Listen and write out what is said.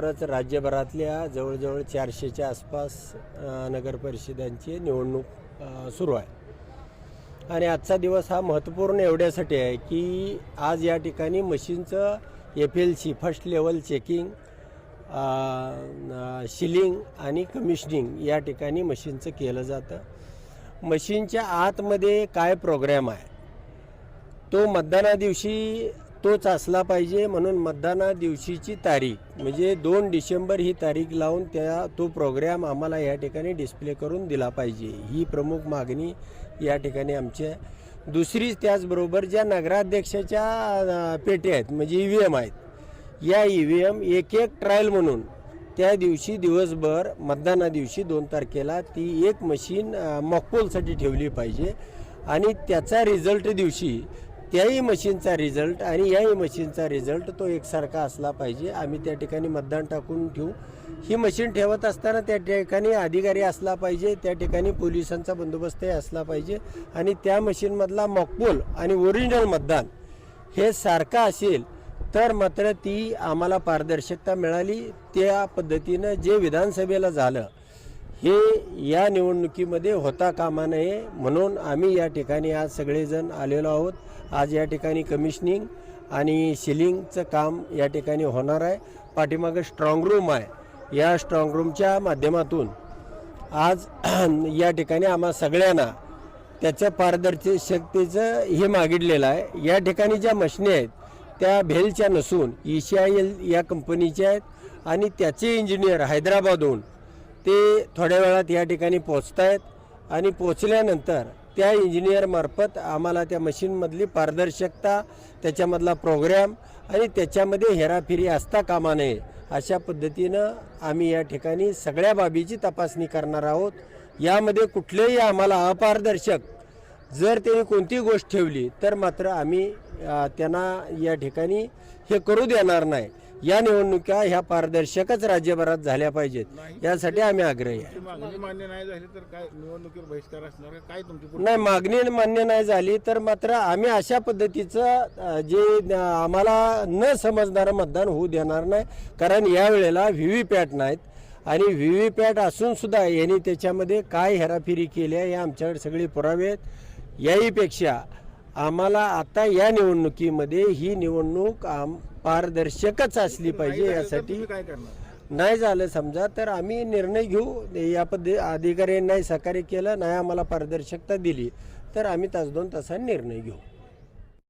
परत राज्यभरातल्या जवळजवळ चारशेच्या आसपास नगरपरिषदांची निवडणूक सुरू आहे. आणि आजचा दिवस हा महत्त्वपूर्ण एवढ्यासाठी आहे की आज या ठिकाणी मशीनचं F L C first level checking sealing आणि कमिशनिंग या ठिकाणी मशीनचं केलं जातं. मशीनच्या आतमध्ये काय प्रोग्रॅम आहे? तो मतदाना दिवशी तोच असला पाहिजे म्हणून मतदाना दिवशीची तारीख म्हणजे दोन डिसेंबर ही तारीख लावून त्या तो प्रोग्रॅम आम्हाला या ठिकाणी डिस्प्ले करून दिला पाहिजे. ही प्रमुख मागणी या ठिकाणी आमची आहे. दुसरी त्याचबरोबर ज्या नगराध्यक्षाच्या पेटी पेट्या आहेत म्हणजे ई व्ही एम आहेत या ई व्ही एम एक एक ट्रायल म्हणून त्या दिवशी दिवसभर मतदाना दिवशी दोन तारखेला ती एक मशीन मॉकपोलसाठी ठेवली पाहिजे. आणि त्याचा रिझल्ट दिवशी त्याही मशीनचा रिझल्ट आणि याही मशीनचा रिझल्ट तो एकसारखा असला पाहिजे. आम्ही त्या ठिकाणी मतदान टाकून ठेवू. ही मशीन ठेवत असताना त्या ठिकाणी अधिकारी असला पाहिजे त्या ठिकाणी पोलिसांचा बंदोबस्तही असला पाहिजे आणि त्या मशीनमधला मॉकपोल आणि ओरिजिनल मतदान हे सारखं असेल तर मात्र ती आम्हाला पारदर्शकता मिळाली. त्या पद्धतीनं जे विधानसभेला झालं हे या निवडणुकीमध्ये होता कामा नये म्हणून आम्ही या ठिकाणी आज सगळेजण आलेलो आहोत. आज या ठिकाणी कमिशनिंग आणि सिलिंगचं काम या ठिकाणी होणार आहे. पाठीमागं स्ट्रॉंग रूम आहे. या स्ट्रॉंग रूमच्या माध्यमातून आज या ठिकाणी आम्हा सगळ्यांना त्याच्या पारदर्शकतेचं हे मागितलेलं आहे. या ठिकाणी ज्या मशिनी आहेत त्या भेलच्या नसून ई सी आय एल या कंपनीच्या आहेत आणि त्याचे इंजिनियर हैदराबादहून ते थोड्या वेळात या ठिकाणी पोचत आहेत आणि पोचल्यानंतर त्या इंजिनियरमार्फत आम्हाला त्या मशीनमधली पारदर्शकता त्याच्यामधला प्रोग्रॅम आणि त्याच्यामध्ये हेराफेरी असता कामा नये अशा पद्धतीनं आम्ही या ठिकाणी सगळ्या बाबीची तपासणी करणार आहोत. यामध्ये कुठलेही आम्हाला अपारदर्शक जर त्यांनी कोणतीही गोष्ट ठेवली तर मात्र आम्ही त्यांना या ठिकाणी हे करू देणार नाही. या निवडणुका ह्या पारदर्शकच राज्यभरात झाल्या पाहिजेत. यासाठी आम्ही आग्रही आहे. मागणी मान्य नाही झाली तर काय निवडणुकीवर बहिष्कार असणार का? काय तुमची पुढची- नाही मागणी मान्य नाही झाली तर मात्र आम्ही अशा पद्धतीचं अ, जे आम्हाला न समजणारं मतदान होऊ देणार नाही. कारण यावेळेला व्ही व्ही पॅट नाहीत. आणि व्ही व्ही पॅट असून सुद्धा यांनी त्याच्यामध्ये काय हेराफेरी केली आहे हे आमच्याकडे सगळे पुरावे आहेत. याहीपेक्षा आम्हाला आता या निवडणुकीमध्ये ही निवडणूक आम पारदर्शकच असली पाहिजे यासाठी नाही झालं समजा तर आम्ही निर्णय घेऊ. या पद्धती अधिकाऱ्यांनाही सहकार्य केलं नाही आम्हाला पारदर्शकता दिली तर आम्ही तास दोन तासांनी निर्णय घेऊ.